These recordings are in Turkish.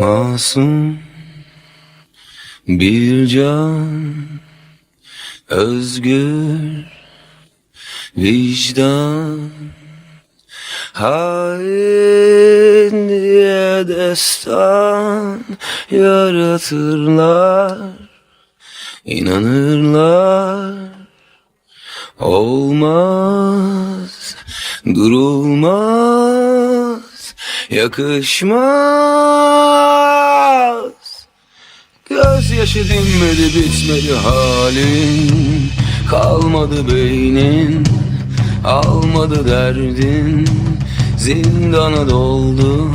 Masum bir can Özgür vicdan. Hain diye destan yaratırlar inanırlar. Olmaz durulmaz yakışmaz Yaşı dinmedi bitmedi halin. Kalmadı beynin Almadı derdin. Zindana doldu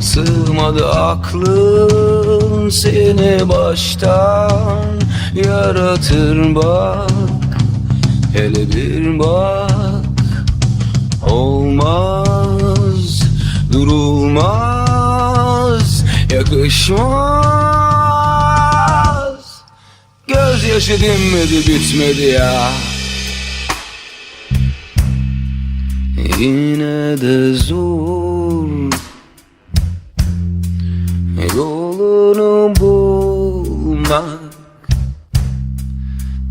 Sığmadı aklın. Seni baştan Yaratır bak Hele bir bak. Olmaz Durulmaz Yakışmaz. Gözyaşı dinmedi bitmedi ya. Yine de zor. Yolunu bulmak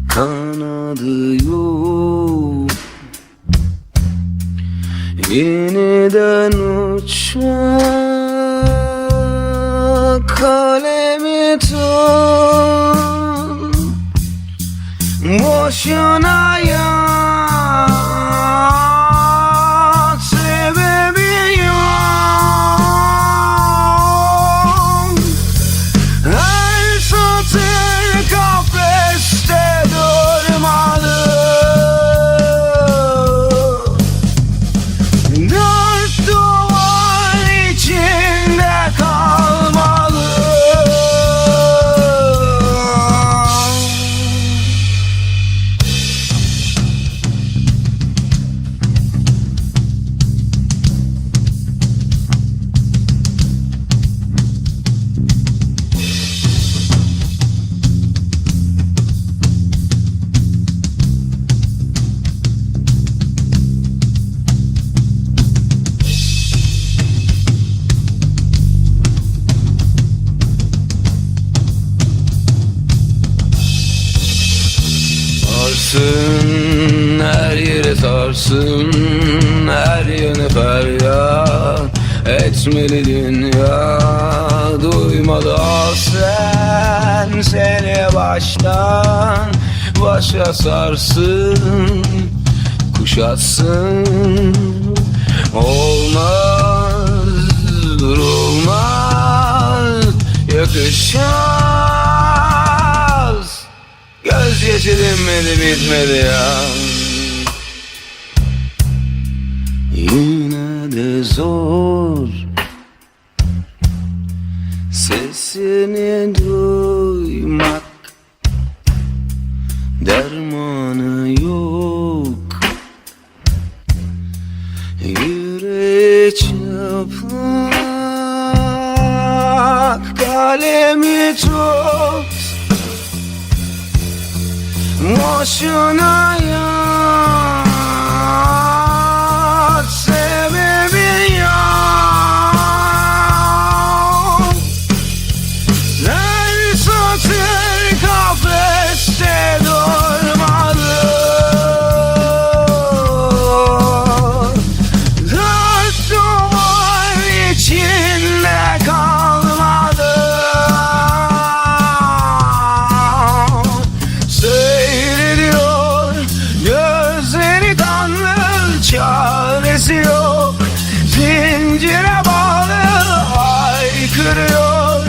Kanadı yok. Yeniden uçmak Kalemi tut. Boşuna yat Sarsın her yere sarsın Her yanı feryat. Etmeli dünya Duymadı sen Seni baştan. Başa sarsın Kuşatsın. Olmaz Yaşı dinmedi bitmedi ya. Yine de zor. Sesini duymak Dermanı yok. Yüreği çıplak Kalemi tut Boşuna Çaresi zincire bağlı Haykırıyor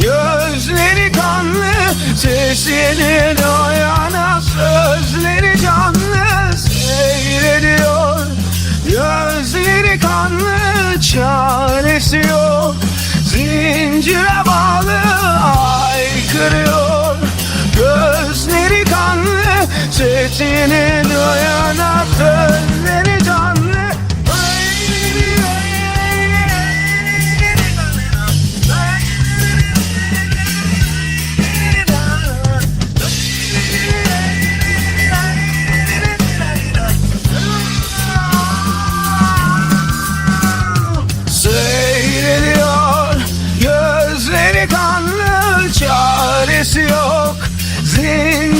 gözleri kanlı Sesini duyana sözleri canlı Seyrediyor. Gözleri kanlı Çaresi yok. Zincire bağlı Haykırıyor Gözleri kanlı Sesini duyana sözleri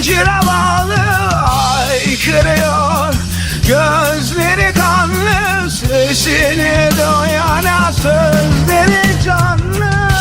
zincire bağlı Aykırıyor. Gözleri kanlı Sesini duyana sözleri canlı